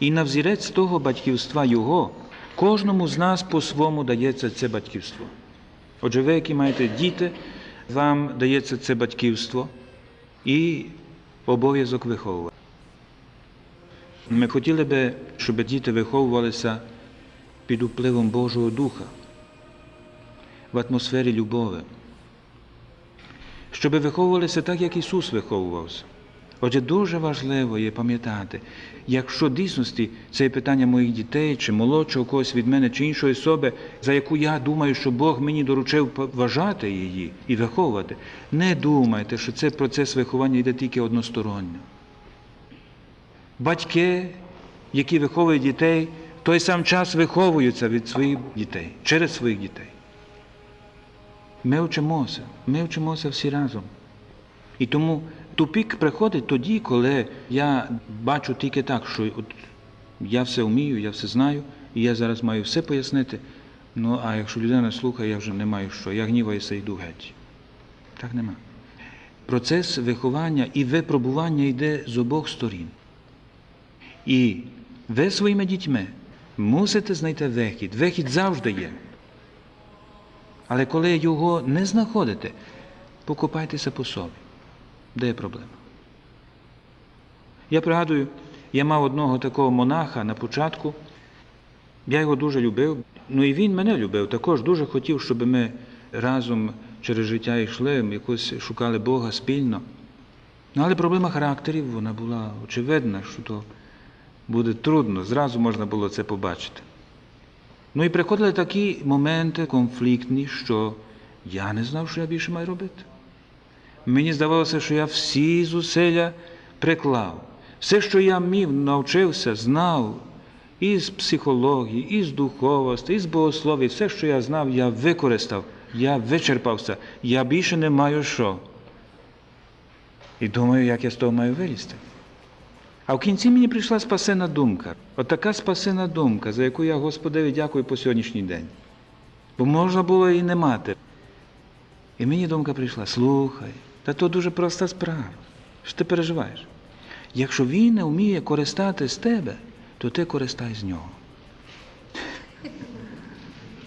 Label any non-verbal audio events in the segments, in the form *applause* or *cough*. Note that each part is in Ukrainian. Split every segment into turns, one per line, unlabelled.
І на взірець того батьківства Його кожному з нас по-своєму дається це батьківство. Отже, ви, які маєте діти, вам дається це батьківство і обов'язок виховувати. Ми хотіли би, щоб діти виховувалися під впливом Божого Духа, в атмосфері любові, щоб виховувалися так, як Ісус виховувався. Отже, дуже важливо є пам'ятати, якщо дійсності це є питання моїх дітей чи молодшого когось від мене чи іншої особи, за яку я думаю, що Бог мені доручив вважати її і виховувати, не думайте, що цей процес виховання йде тільки односторонньо. Батьки, які виховують дітей, в той сам час виховуються від своїх дітей, через своїх дітей. Ми вчимося, ми вчимося всі разом. І тому тупік приходить тоді, коли я бачу тільки так, що от я все вмію, я все знаю, і я зараз маю все пояснити. Ну, а якщо людина слухає, я вже не маю що, я гніваюся і йду геть. Так нема. Процес виховання і випробування йде з обох сторін. І ви своїми дітьми мусите знайти вихід. Вихід завжди є. Але коли його не знаходите, покопайтеся по собі. Де є проблема? Я пригадую, я мав одного такого монаха на початку. Я його дуже любив. Ну і він мене любив. Також дуже хотів, щоб ми разом через життя йшли, якось шукали Бога спільно. Ну, але проблема характерів вона була очевидна, що то буде трудно, зразу можна було це побачити. Ну і приходили такі моменти конфліктні, що я не знав, що я більше маю робити. Мені здавалося, що я всі зусилля приклав. Все, що я міг, навчився, знав із психології, із духовості, із богослов'я, все, що я знав, я використав, я вичерпався, я більше не маю що. І думаю, як я з того маю вилізти. А в кінці мені прийшла спасена думка. От спасена думка, за яку я Господеві дякую по сьогоднішній день. Бо можна було і не мати. І мені думка прийшла: слухай, та то дуже проста справа. Що ти переживаєш? Якщо він не вміє користати з тебе, то ти користай з нього.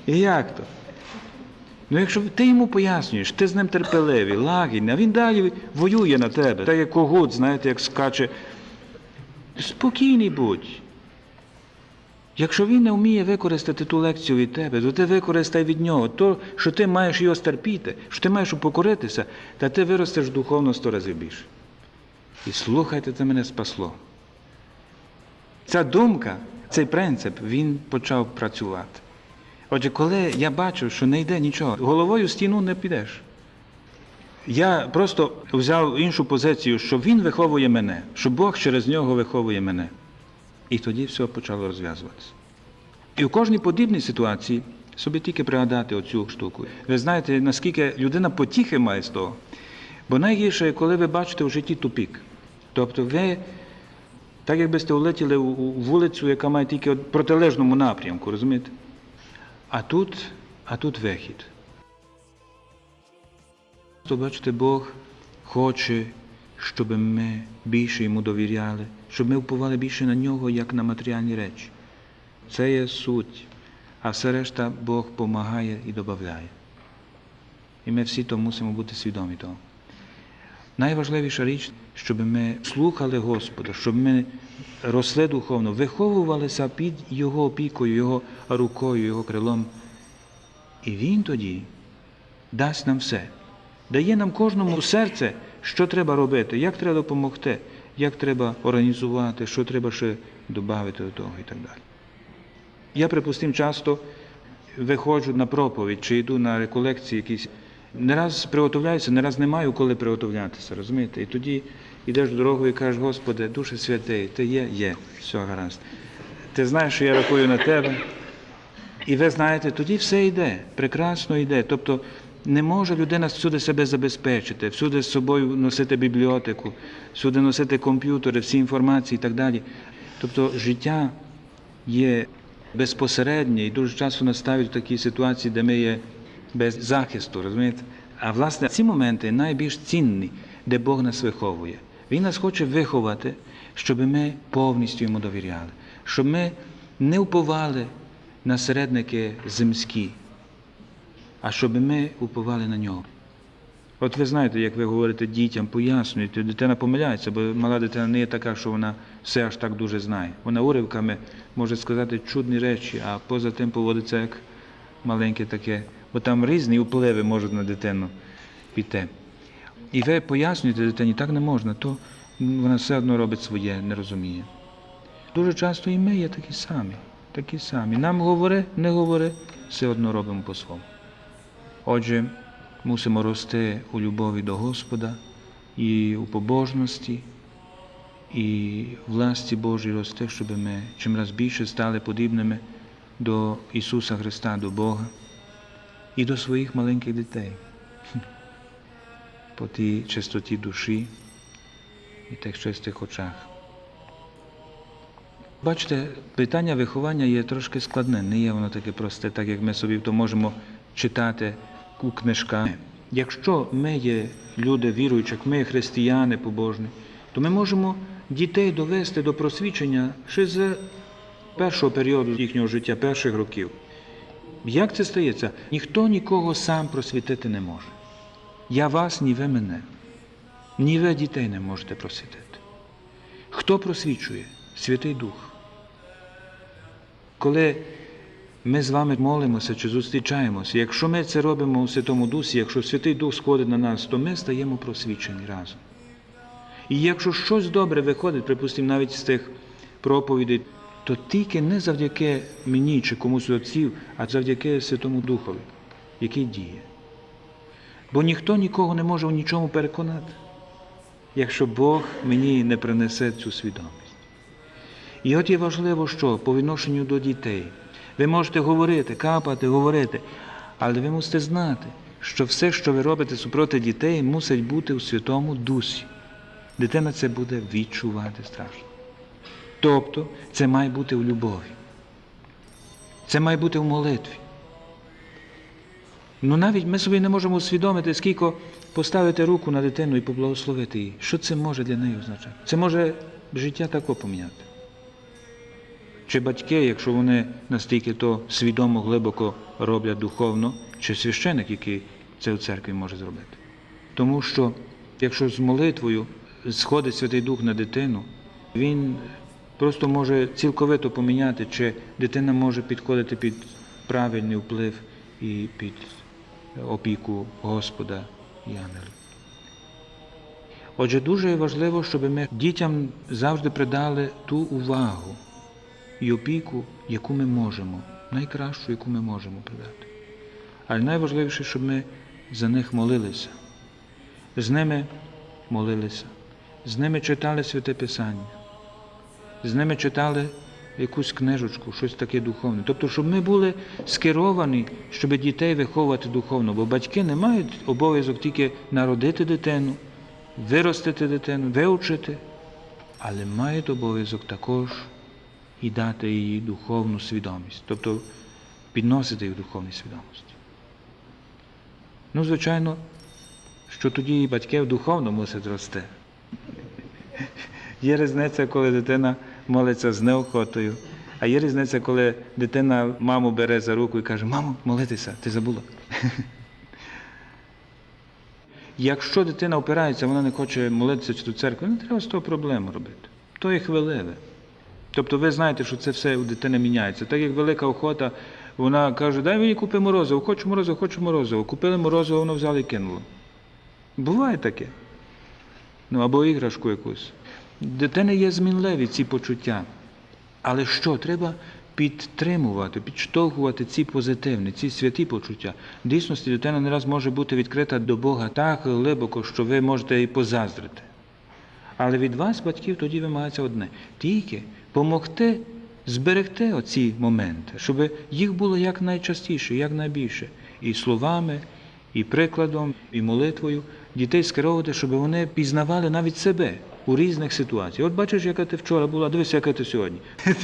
І як то? Ну, якщо ти йому пояснюєш, ти з ним терпеливий, лагідний, а він далі воює на тебе, так як когут, знаєте, як скаче. Спокійний будь. Якщо він не вміє використати ту лекцію від тебе, то ти використай від нього. То, що ти маєш його стерпіти, що ти маєш упокоритися, та ти виростеш духовно сто разів більше. І слухайте, це мене спасло. Ця думка, цей принцип, він почав працювати. Отже, коли я бачу, що не йде нічого, головою в стіну не підеш. Я просто взяв іншу позицію, що він виховує мене, що Бог через нього виховує мене. І тоді все почало розв'язуватися. І у кожній подібній ситуації собі тільки пригадати оцю штуку. Ви знаєте, наскільки людина потіхи має з того. Бо найгірше, коли ви бачите в житті тупік. Тобто ви, так якби сте улетіли у вулицю, яка має тільки в протилежному напрямку, розумієте? А тут, а тут вихід. То бачите, Бог хоче, щоб ми більше йому довіряли, щоб ми впливали більше на нього, як на матеріальні речі. Це є суть, а все решта Бог допомагає і додає. І ми всі то мусимо бути свідомі того. Найважливіша річ, щоб ми слухали Господа, щоб ми росли духовно, виховувалися під Його опікою, Його рукою, Його крилом. І Він тоді дасть нам все, дає нам кожному серце, що треба робити, як треба допомогти, як треба організувати, що треба ще додати до того і так далі. Я, припустим, часто виходжу на проповідь чи йду на реколекції якісь. Не раз приготовляюся, не раз не маю коли приготовлятися, розумієте? І тоді йдеш дорогою і кажеш, Господи, Душе Святий, Ти є, є, все гаразд. Ти знаєш, що я рахую на тебе. І ви знаєте, тоді все йде, прекрасно йде. Тобто не може людина всюди себе забезпечити, всюди з собою носити бібліотеку, всюди носити комп'ютери, всі інформації і так далі. Тобто життя є безпосереднє і дуже часто нас ставить в такі ситуації, де ми є без захисту, розумієте? А власне ці моменти найбільш цінні, де Бог нас виховує. Він нас хоче виховати, щоб ми повністю йому довіряли, щоб ми не уповали на середники земські, а щоб ми уповали на нього. От ви знаєте, як ви говорите дітям, пояснюєте, дитина помиляється, бо мала дитина не є така, що вона все аж так дуже знає. Вона уривками може сказати чудні речі, а поза тим поводиться як маленьке таке, бо там різні впливи можуть на дитину піти. І ви пояснюєте дитині, так не можна, то вона все одно робить своє, не розуміє. Дуже часто і ми є такі самі, такі самі. Нам говори, не говори, все одно робимо по-своєму. Отже, мусимо рости у любові до Господа і у побожності, і власті Божій рости, щоб ми чим раз більше стали подібними до Ісуса Христа, до Бога і до своїх маленьких дітей по тій чистоті душі і тих чистих очах. Бачите, питання виховання є трошки складне, не є воно таке просте, так як ми собі то можемо читати у книжках. Якщо ми є люди віруючі, ми християни побожні, то ми можемо дітей довести до просвічення ще з першого періоду їхнього життя, перших років. Як це стається? Ніхто нікого сам просвітити не може. Я вас, ні ви мене. Ні ви дітей не можете просвітити. Хто просвічує? Святий Дух. Коли ми з вами молимося чи зустрічаємося, якщо ми це робимо у Святому Дусі, якщо Святий Дух сходить на нас, то ми стаємо просвічені разом. І якщо щось добре виходить, припустимо, навіть з тих проповідей, то тільки не завдяки мені чи комусь отців, а завдяки Святому Духові, який діє. Бо ніхто нікого не може в нічому переконати, якщо Бог мені не принесе цю свідомість. І от є важливо, що по відношенню до дітей. Ви можете говорити, капати, говорити, але ви мусите знати, що все, що ви робите супроти дітей, мусить бути у Святому Дусі. Дитина це буде відчувати страшно. Тобто це має бути в любові. Це має бути в молитві. Ну навіть ми собі не можемо усвідомити, скільки поставити руку на дитину і поблагословити її. Що це може для неї означати? Це може життя тако поміняти. Чи батьки, якщо вони настільки то свідомо глибоко роблять духовно, чи священик, який це у церкві може зробити. Тому що, якщо з молитвою сходить Святий Дух на дитину, він просто може цілковито поміняти, чи дитина може підходити під правильний вплив і під опіку Господа і ангелів. Отже, дуже важливо, щоб ми дітям завжди придали ту увагу і опіку, яку ми можемо, найкращу, яку ми можемо придати. Але найважливіше, щоб ми за них молилися, з ними молилися, з ними читали святе Писання, з ними читали якусь книжечку, щось таке духовне. Тобто, щоб ми були скеровані, щоб дітей виховувати духовно, бо батьки не мають обов'язок тільки народити дитину, виростити дитину, вивчити, але мають обов'язок також і дати їй духовну свідомість, тобто підносити їх духовній свідомості. Ну, звичайно, що тоді і батьки в духовно мусять рости. Є різниця, коли дитина молиться з неохотою, а є різниця, коли дитина маму бере за руку і каже, мамо, молитися, ти забула. Якщо дитина опирається, вона не хоче молитися чи до церкви, не треба з того проблему робити. То є хвилини. Тобто ви знаєте, що це все у дитини міняється. Так як велика охота, вона каже, дай мені купи морозиво, хочу морозиво, хочу морозиво. Купили морозиво, воно взяли і кинуло. Буває таке. Ну або іграшку якусь. Дитини є змінливі ці почуття. Але що? Треба підтримувати, підштовхувати ці позитивні, ці святі почуття. В дійсності дитина не раз може бути відкрита до Бога так глибоко, що ви можете і позаздрити. Але від вас, батьків, тоді вимагається одне: тільки помогти зберегти оці моменти, щоб їх було якнайчастіше, якнайбільше. І словами, і прикладом, і молитвою дітей скеровувати, щоб вони пізнавали навіть себе у різних ситуаціях. От бачиш, яка ти вчора була, дивися, яка ти сьогодні. *laughs*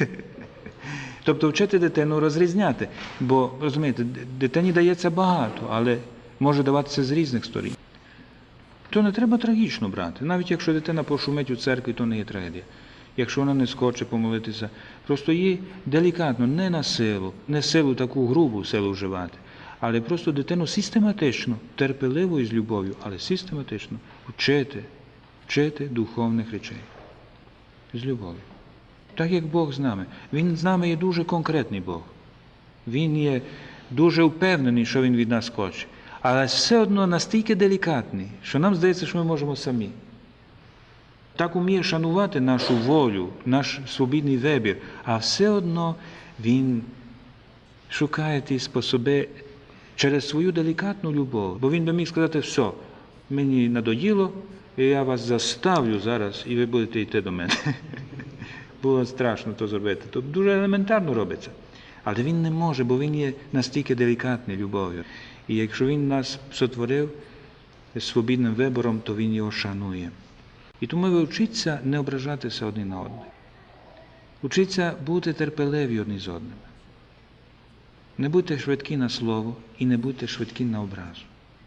Тобто вчити дитину розрізняти, бо розумієте, дитині дається багато, але може даватися з різних сторін. То не треба трагічно брати. Навіть якщо дитина пошумить у церкві, то не є трагедія. Якщо вона не схоче помолитися, просто їй делікатно, не на силу, не силу таку грубу силу вживати, але просто дитину систематично, терпеливо і з любов'ю, але систематично вчити, вчити духовних речей. З любов'ю. Так як Бог з нами. Він з нами є дуже конкретний Бог. Він є дуже впевнений, що він від нас хоче. Але все одно настільки делікатний, що нам здається, що ми можемо самі. Так уміє шанувати нашу волю, наш свобідний вибір, а все одно він шукає ті способи через свою делікатну любов. Бо він би міг сказати, все, мені надоїло, і я вас заставлю зараз, і ви будете йти до мене. *laughs* Було страшно то зробити. То дуже елементарно робиться. Але він не може, бо він є настільки делікатний любов'ю. І якщо він нас сотворив свобідним вибором, то він його шанує. І тому ви вчіться не ображатися один на одного. Учіться бути терпеливі одні з одними. Не будьте швидкі на слово і не будьте швидкі на образу.